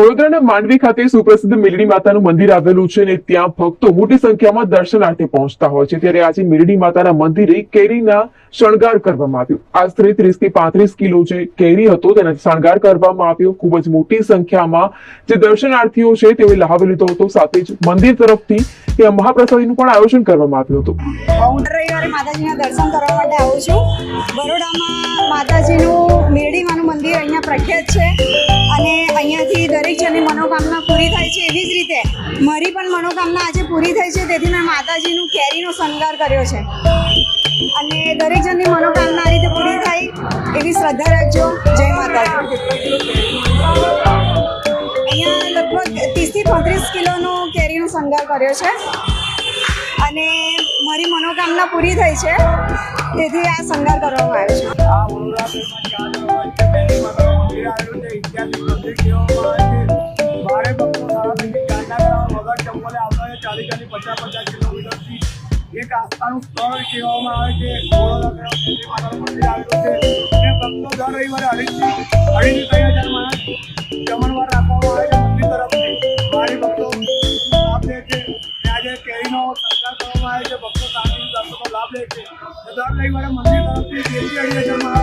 વડોદરાના માંડવી ખાતે સુપ્રસિદ્ધ મિલડી માતાનું મંદિર આવેલું છે અને ત્યાં ભક્તો મોટી સંખ્યામાં દર્શનાર્થે પહોંચતા હોય છે. ત્યારે આજે મિલડી માતાના મંદિરે કેરીના શણગાર કરવામાં આવ્યો. આશરે ત્રીસથી પાંત્રીસ કિલો જે કેરી હતો તેને શણગાર કરવામાં આવ્યો. ખૂબ જ મોટી સંખ્યામાં જે દર્શનાર્થીઓ છે તેઓએ લાભ લીધો હતો. સાથે જ મંદિર તરફથી ત્યાં મહાપ્રસાદીનું પણ આયોજન કરવામાં આવ્યું હતું. માતાજીના દર્શન કરવા માટે આવું છું. બરોડામાં માતાજીનું મેરડીમાનું મંદિર અહીંયા પ્રખ્યાત છે. અને અહીંયાથી દરેક જણની મનોકામના પૂરી થાય છે એવી જ રીતે. મારી પણ મનોકામના આજે પૂરી થઈ છે, તેથી મેં માતાજીનું કેરીનો શણગાર કર્યો છે. અને દરેક જણની મનોકામના આ રીતે પૂરી થાય એવી શ્રદ્ધા રાખજો. જય માતાજી. અહીંયા લગભગ ત્રીસથી પાંત્રીસ કિલોનો કેરીનો શણગાર કર્યો છે. અને મારી મનોકામના પૂરી થઈ છે, તેથી આ શણગાર કરવામાં આવ્યો છે. પચાસ પચાસ કિલોમીટરથી એક આસ્થાનું સ્થળ કહેવામાં આવે છે. રવિવારે અઢીથી અઢીથી ત્રણ રાખવામાં આવે છે. લાભ લે છે આજે કેરીનો સત્કાર કરવામાં આવે છે. ભક્તો શાંતિથી દર્શનનો લાભ લે છે. દર રવિવારે મંદિર તરફથી અઢી હજાર